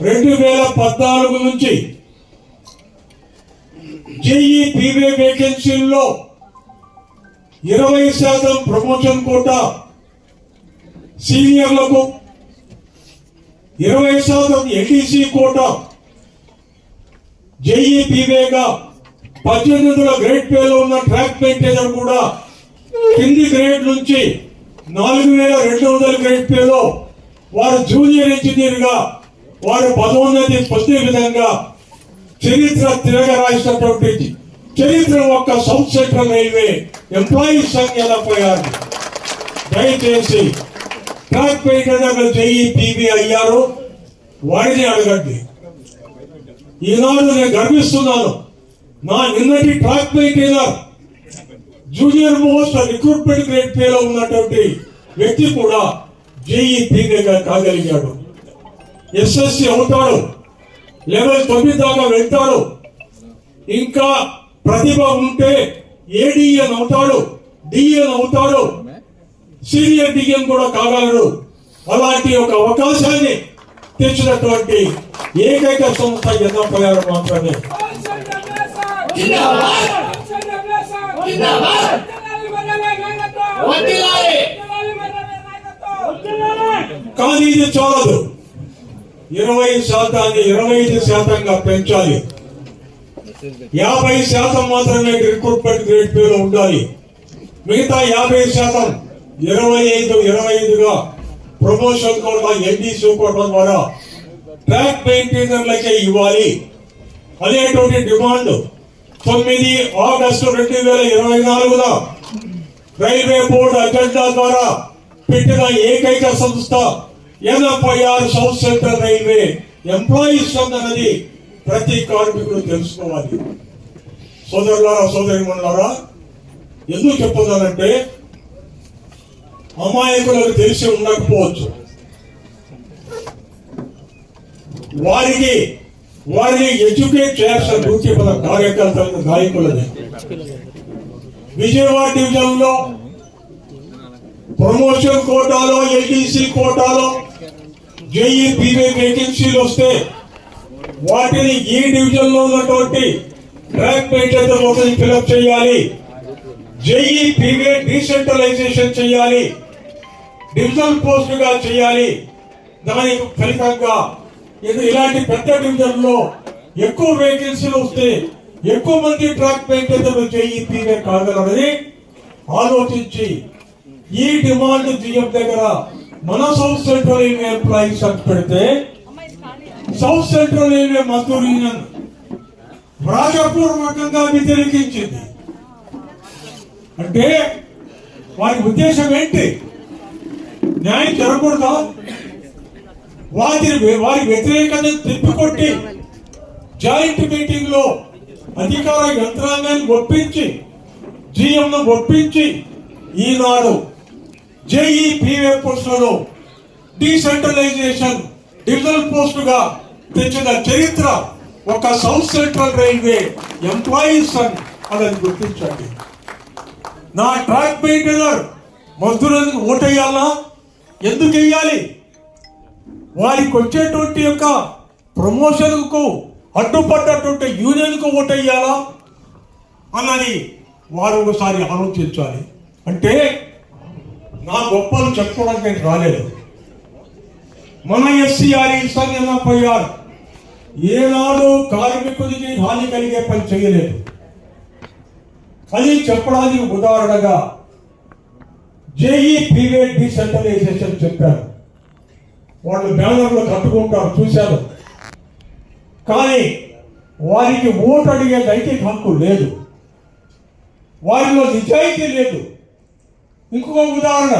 రెండు వేల పద్నాలుగు నుంచి జేఈ పీవే వేకెన్సీల్లో ఇరవై శాతం ప్రమోషన్ కోటా సీనియర్లకు ఇరవై శాతం ఎన్టీసీ కోట జేఈ పీవేగా పద్దెనిమిది వందల గ్రేడ్ పేలో ఉన్న ట్రాక్ మెయింటైనర్ కూడా కింది గ్రేడ్ నుంచి నాలుగు వేల రెండు వందల గ్రేడ్ పేలో వారు జూనియర్ ఇంజనీర్గా వారు పదోన్నతి పొందే విధంగా చరిత్ర తిరగరాసినటువంటి చరిత్ర ఒక్క సౌత్ సెంట్రల్ రైల్వే ఎంప్లాయీస్ సంఖ్యలో ఎలా పోయారు దయచేసి ట్రాక్ మెయింటైనర్ జేఈ పీవీ అయ్యారు. వారిని అడగండి. ఈనాడు నేను గర్విస్తున్నాను. నా నిన్నటి track maintainer junior most recruitment grade పేలో ఉన్నటువంటి వ్యక్తి కూడా జేఈ పీగా కాగలిగాడు. ఎస్ఎస్సి అవుతాడు లెవెల్ తొమ్మిది దాకా వెళ్తాడు ఇంకా ప్రతిభ ఉంటే ఏడిఎన్ అవుతాడు డిఎన్ అవుతాడు సీనియర్ డిఎన్ కూడా కాగలడు అలాంటి ఒక అవకాశాన్ని తెచ్చినటువంటి ఏకైక సంస్థ ఎన్నపోయారు మాత్రమే. కానీ ఇది చాలదు. ఇరవై శాతాన్ని ఇరవై ఐదు శాతంగా పెంచాలి. యాభై శాతం మాత్రమే రిక్రూట్మెంట్ గ్రేడ్ పేరు ఉండాలి. మిగతా యాభై శాతం ఇరవై ఐదు ఇరవై ఐదుగా ప్రమోషన్ కూడా ఎన్డీ చూపడం ద్వారా ట్రాక్ మెయింటైనర్లకే ఇవ్వాలి. అనేటువంటి డిమాండ్ తొమ్మిది ఆగస్టు రెండు వేల ఇరవై నాలుగున రైల్వే బోర్డు అజెండా ద్వారా పెట్టిన ఏకైక సంస్థ NFIR south central railway employees అన్నది ప్రతి కార్మికుడు తెలుసుకోవాలి. సోదరులారా సోదరి ఎందుకు చెప్తున్నానంటే అమాయకులకు తెలిసి ఉండకపోవచ్చు. వారికి వారిని ఎడ్యుకేట్ చేయాల్సిన డ్యూటీ మన కార్యకర్తలకు నాయకులది విజయవాడ డివిజన్లో ప్రమోషన్ కోటాలో ఎల్టీసీ కోటాలో జేఈ పీవీ వేకెన్సీలు వస్తే వాటిని ఈ డివిజన్లో ఉన్నటువంటి ట్రాక్ మెయింటైనర్ ఒకటి ఫిలప్ చేయాలి. జేఈ పీవీ డీసెంట్రలైజేషన్ చేయాలి. డివిజనల్ పోస్ట్గా చేయాలి. దానికి ఫలితంగా ఇది ఇలాంటి పెద్ద డివిజన్లో ఎక్కువ వేకెన్సీలు వస్తే ఎక్కువ మంది ట్రాక్ మెయింటైనర్ జేఈ పీవీ కాగలరని ఆలోచించి ఈ డిమాండ్ జీఎం దగ్గర మన సౌత్ సెంట్రల్ రైల్వే ఎంప్లాయీస్ అని పెడితే south central railway Mazdoor union రాజపూర్వకంగా వ్యతిరేకించింది. అంటే వారి ఉద్దేశం ఏంటి? న్యాయం జరగకూడదా? వారి వారి వ్యతిరేకత తిప్పికొట్టి జాయింట్ మీటింగ్లో అధికార యంత్రాంగాన్ని ఒప్పించి జీఎంను ఒప్పించి ఈనాడు జేఈ పీవే పోస్టులలో డీసెంట్రలైజేషన్ డివిజనల్ పోస్టుగా తెచ్చిన చరిత్ర ఒక సౌత్ సెంట్రల్ రైల్వే ఎంప్లాయీస్ అని అదని గుర్తించండి. నా ట్రాక్ మెయింటైనర్ మజ్దూరులకు ఓటేయాలా? ఎందుకు వేయాలి? వారికి వచ్చేటువంటి యొక్క ప్రమోషన్కు అడ్డుపడ్డటువంటి యూనియన్కు ఓటేయాలా? అన్నది వారు ఒకసారి ఆలోచించాలి. అంటే నా గొప్పలు చెప్పుకోవడానికి నేను రాలేదు. మన ఎస్సీఆర్ సంఘపోయారు ఏనాడు కార్మికుడికి హాని కలిగే పని చేయలేదు. అది చెప్పడానికి ఉదాహరణగా జేఈ ప్రీవేట్ డిసెంట్రలైజేషన్ చెప్పారు. వాళ్ళు బ్యానర్లు కట్టుకుంటారు చూశారు. కానీ వారికి ఓటు అడిగే నైతిక హక్కు లేదు. వారిలో నిజాయితీ లేదు. ఇంకొక ఉదాహరణ